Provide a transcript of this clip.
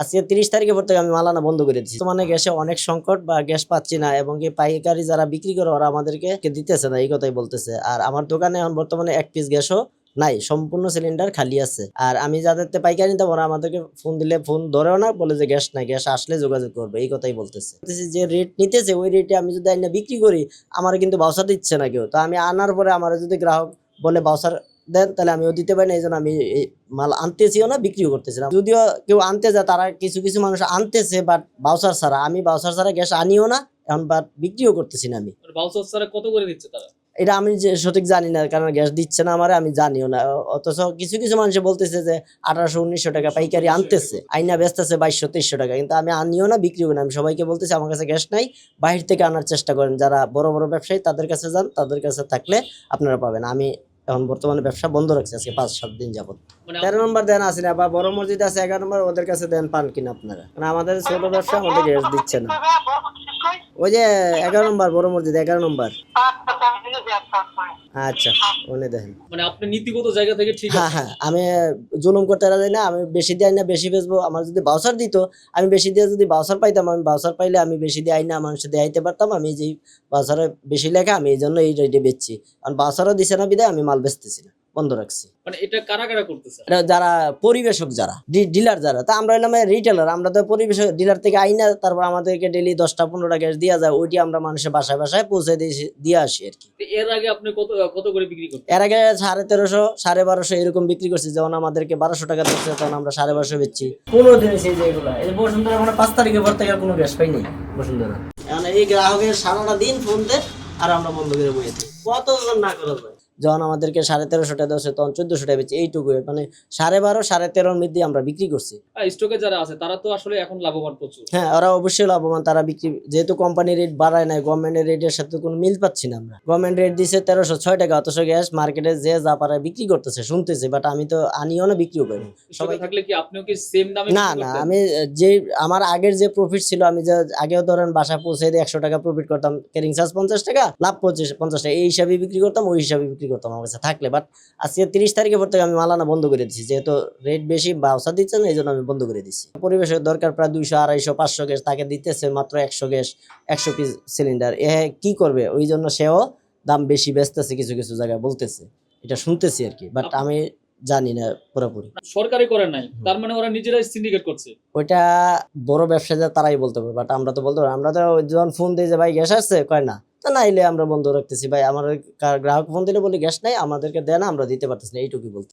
আজকে তিরিশ তারিখে পর থেকে আমি মালানা বন্ধ করে দিচ্ছি মানে গ্যাসে অনেক সংকট বা গ্যাস পাচ্ছি না এবং কি পাইকারি যারা বিক্রি করে ওরা আমাদেরকে দিতেছে না, এই কথাই বলতেছে। আর আমার দোকানে এখন বর্তমানে এক পিস গ্যাসও নাই, সম্পূর্ণ সিলিন্ডার খালি আছে। আর আমি যাদের পাইকারি নিতে ওরা আমাদেরকে ফোন দিলে ফোন ধরেও না, বলে যে গ্যাস নাই, গ্যাস আসলে যোগাযোগ করবে, এই কথাই বলতেছে। যে রেট নিতেছে, ওই রেটে আমি যদি আইনা বিক্রি করি, আমার কিন্তু বাউসার দিচ্ছে না কেউ। তো আমি আনার পরে আমার যদি গ্রাহক বলে বাউসার দেন তাহলে আমিও দিতে পারি না এই জন্য আমি এই মাল আনতেছিও না বিক্রিও করতেছিলাম। যদিও কেউ আনতে যায় তারা কিছু কিছু মানুষ আনতেছে বাট বাউসার ছাড়া আমি বাউসার ছাড়া গ্যাস আনিও না এখন বাট বিক্রিও করতেছি না আমি। বাউসার ছাড়া কত করে দিচ্ছে তারা? এটা আমি যে সঠিক জানি না কারণ গ্যাস দিচ্ছে না আমার আমি জানিও না। অথচ কিছু কিছু মানুষ বলতেছে যে আঠারোশো উনিশশো টাকা পাইকারি আনতেছে আইনা বেচতেছে বাইশশো তেইশশো টাকা কিন্তু আমি আনিও না বিক্রিও না। আমি সবাইকে বলতেছি আমার কাছে গ্যাস নাই বাহির থেকে আনার চেষ্টা করেন। যারা বড় বড় ব্যবসায়ী তাদের কাছে যান তাদের কাছে থাকলে আপনারা পাবেন। আমি এখন বর্তমানে ব্যবসা বন্ধ রাখছে আজকে পাঁচ সাত দিন যাবত মানে তেরো নম্বর দেন আছে না বা বড় মসজিদ আছে এগারো নম্বর ওদের কাছে দেন পান কিনা আপনারা। মানে আমাদের ছোট ব্যবসা আমাদের গ্যাস দিচ্ছে না। ওই যে এগারো নম্বর বড় মসজিদ এগারো নম্বর। আচ্ছা ওনে দেখেন। মানে আপনি নীতিগত জায়গা থেকে ঠিক হ্যাঁ হ্যাঁ আমি জুলুম করতে রাজি না আমি বেশি দিয়ে না বেশি বেচবো। আমার যদি বাউসার দিত আমি বেশি দিয়ে যদি বাউসার পাইতাম আমি বাউসার পাইলে আমি বেশি দিয়ে আইনা মানুষের দিয়ে আইতে পারতাম আমি যেই বাউসারে বেশি লেখা আমি এই জন্য এই রেটে বেচছি। কারণ বাউসারও দিছে না বিদায় আমি মাল বেচতেছি না। বন্ধ রাখছি। মানে এটা কারা কারা করতেছে? যারা পরিবেশক যারা ডিলার যারা তা আমরা হলাম রিটেলার আমরা তো পরিবেশক ডিলার থেকে আইনা তারপর আমাদেরকে ডেলি দশটা পনেরোটা গ্যাস দেওয়া যায় ওইটি আমরা মানুষের বাসায় বাসায় পৌঁছে দিয়ে দিয়ে আসি আর কি। এর আগে আপনি কত কত করে বিক্রি করতেন? এর আগে সাড়ে তেরোশো সাড়ে বারোশো এরকম বিক্রি করছি যখন আমাদেরকে বারোশো টাকা দিচ্ছে তখন আমরা সাড়ে বারোশো বেচছি। পনেরো দিন এসে যেগুলো এই বসুন্ধরা মানে পাঁচ তারিখের পর থেকে কোনো গ্যাস পাইনি বসুন্ধরা। এই গ্রাহকের সারাটা দিন ফোন দেয় আর আমরা বন্ধ করে বইয়েছি কতজন না করা যায় যখন আমাদেরকে সাড়ে তেরোশো টাকা দেওয়া তখন চোদ্দশো টাকা বেচি এইটুকু মানে সাড়ে বারো সাড়ে তেরোর মধ্যে আমরা বিক্রি করছি। স্টকে যারা আছে তারা তো আসলে এখন লাভবান প্রচুর। হ্যাঁ ওরা অবশ্যই লাভবান। তারা বিক্রি যেহেতু কোম্পানি রেট বাড়ায় নাই গভর্নমেন্টের রেটের সাথে কোনো মিল পাচ্ছি না আমরা। গভর্নমেন্ট রেট দিছে তেরোশো ছয় টাকা অথচ গ্যাস মার্কেটে যে যা পারে বিক্রি করতেছে শুনতেছে বাট আমি তো আনিও না বিক্রিও করি সবাই থাকলে কি আপনিও কি সেম দামে না না আমি যে আমার আগের যে প্রফিট ছিল আমি যে আগেও ধরেন বাসা পৌঁছে দিয়ে একশো টাকা প্রফিট করতাম ক্যারিং চার্জ পঞ্চাশ টাকা লাভ পঁচিশ পঞ্চাশ টাকা এই হিসাবে বিক্রি করতাম ওই হিসাবে বিক্রি করতাম আমার কাছে থাকলে বাট আজকে তিরিশ তারিখে পর থেকে আমি মালানা বন্ধ করে দিচ্ছি যেহেতু রেট বেশি বাউসা দিচ্ছে না এই জন্য আমি বন্ধ করে দিচ্ছি পরিবেশের দরকার প্রায় দুইশো আড়াইশো পাঁচশো গ্যাস তাকে দিতেছে মাত্র একশো গ্যাস একশো পিস সিলিন্ডার এ কি করবে? ওই জন্য সেও দাম বেশি বেচতেছে কিছু কিছু জায়গায় বলতেছে। এটা শুনতেছি আর কি বাট আমি জানি না পুরোপুরি। সরকারি করে নাই তার মানে ওরা নিজেরাই সিন্ডিকেট করছে। ওইটা বড় ব্যবসায়ীরা তারাই বলতে পারবে বাট আমরা তো বলতে পারব আমরা তো যখন ফোন দিই যে ভাই গ্যাস আসছে? কয় না। তা নাইলে আমরা বন্ধ রাখতেছি। ভাই আমার গ্রাহক ফোন দিলে বলি গ্যাস নাই আমাদেরকে দেন আমরা দিতে পারতেছি না। এইটুকুই বলতে।